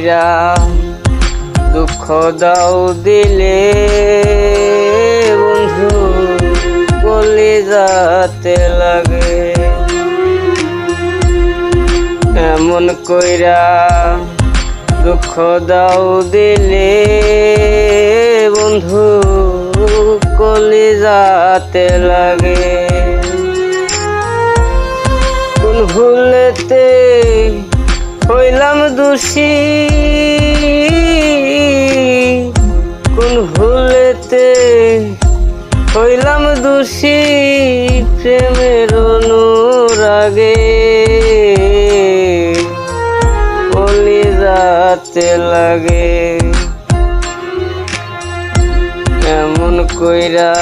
কইরা দুঃখ দাও দিলে। বন্ধু কলি যাতে লাগে। এমন কইরা দুঃখ দাও দিলে। বন্ধু কলি যাতে লাগে। কোন ভুলেতে হইলাম দোষী। কোন ভুলেতে হইলাম দোষী প্রেমের অনুরাগে। যাতে লাগে। এমন কইরা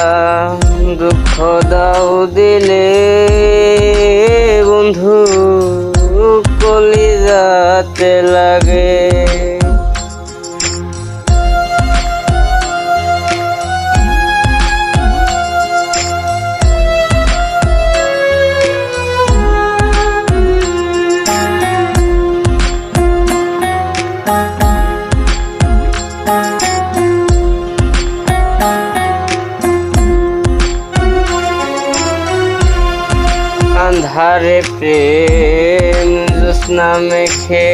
দুঃখ দাও দিলে, বন্ধু। কলি যাতে লাগে। আন্ধারে প্রেম জ্যোৎস্না মেখে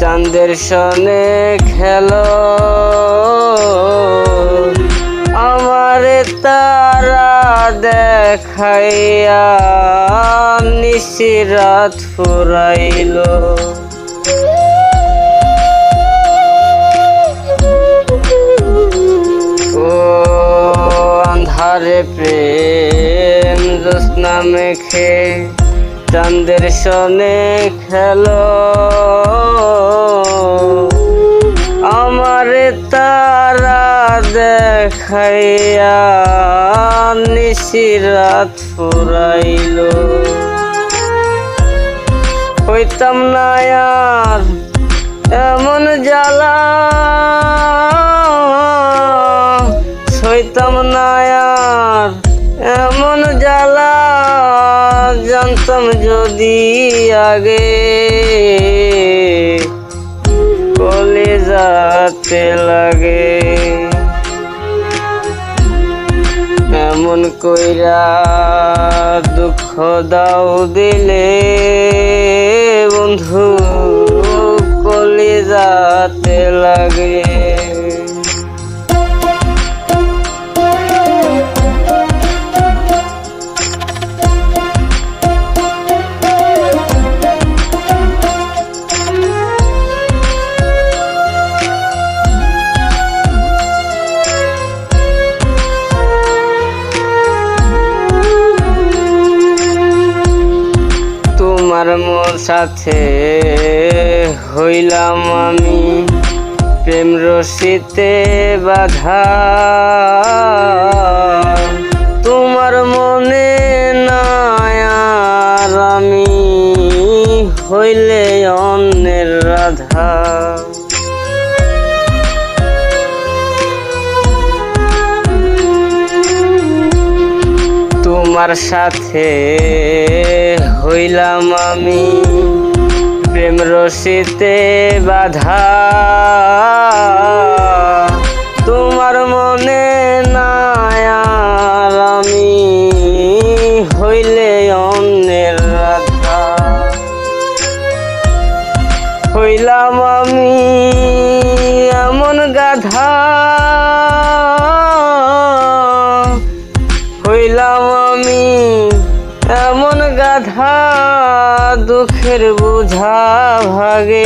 চাঁদের সনে খেলো। আমারে তারা দেখাইয়া নিশি রাত ফুরাইলো। ও আন্ধারে প্রেম জ্যোৎস্না মেখে চাঁদের সনে খেলো। আমার তারা দেখাইয়া নিশি রাত ফুরাইল। হইতাম না এমন জ্বালা। সইতাম না জানতাম যদি আগে। কলে যাতে লাগে। এমন কইরা দুঃখ দাও দিলে। বন্ধু কলি যাতে লাগে। সাথে হইলাম আমি প্রেম রশিতে বাধা। তোমার মনে আর আমি হইলে অন্যের রাধা। তোমার সাথে হইলাম আমি রশিতে বাধা। তোমার মনে নাই আমি হইলে অন্যের রাধা। হইলাম আমি এমন গাধা। হইলাম আমি এমন গাধা দুঃখের বুঝা ভাগে।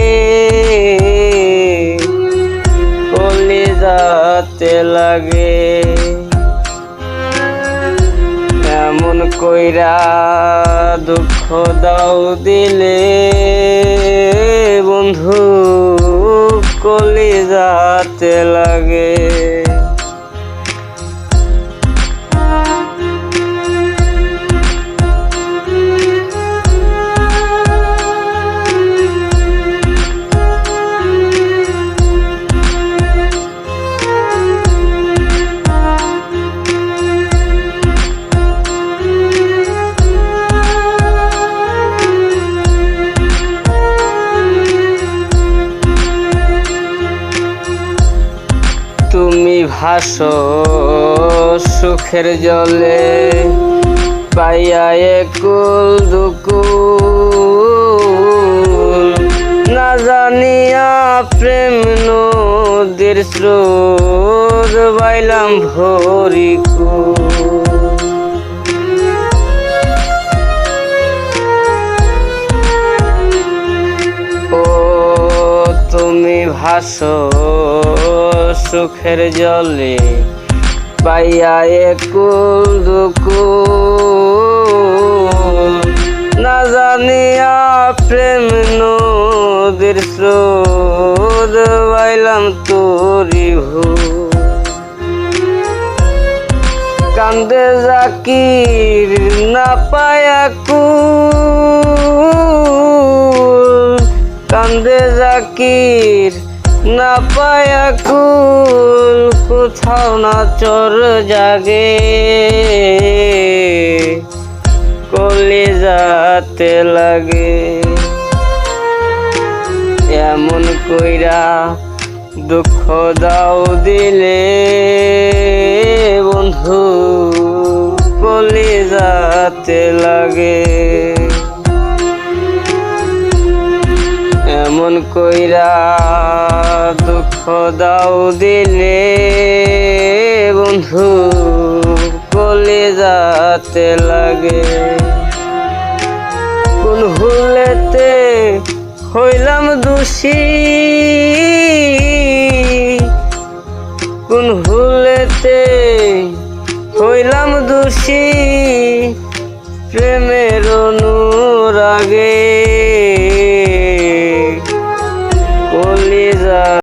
কলি যাতে লাগে। এমন কইরা দুঃখ দাও দিলে। বন্ধু কলি যাতে লাগে। ভাসো, সুখের জলে পাইয়া একুল দুকুল। না জানিয়া প্রেম নদীর স্রোত বাইলাম ভরিকুল। তুমি ভাসো সুখের জলে পাইয়া একুল দুকুল। না জানিয়া প্রেম নদীর স্রোত বাইলাম তোরি ভুল। কান্দে জাকির না পায়া কুল। কান্দে জাকির না পায়া কুল, কোথাও না চর জাগে। কলে যাতে লাগে। এমন কইরা দুঃখ দাও দিলে। বন্ধু কলে যাতে লাগে। এমন কইরা দুঃখ দাও দিলে, বন্ধু কলে যাতে লাগে। কোন ভুলেতে হইলাম দোষী, কোন ভুলেতে হইলাম দোষী, প্রেমের অনুরাগে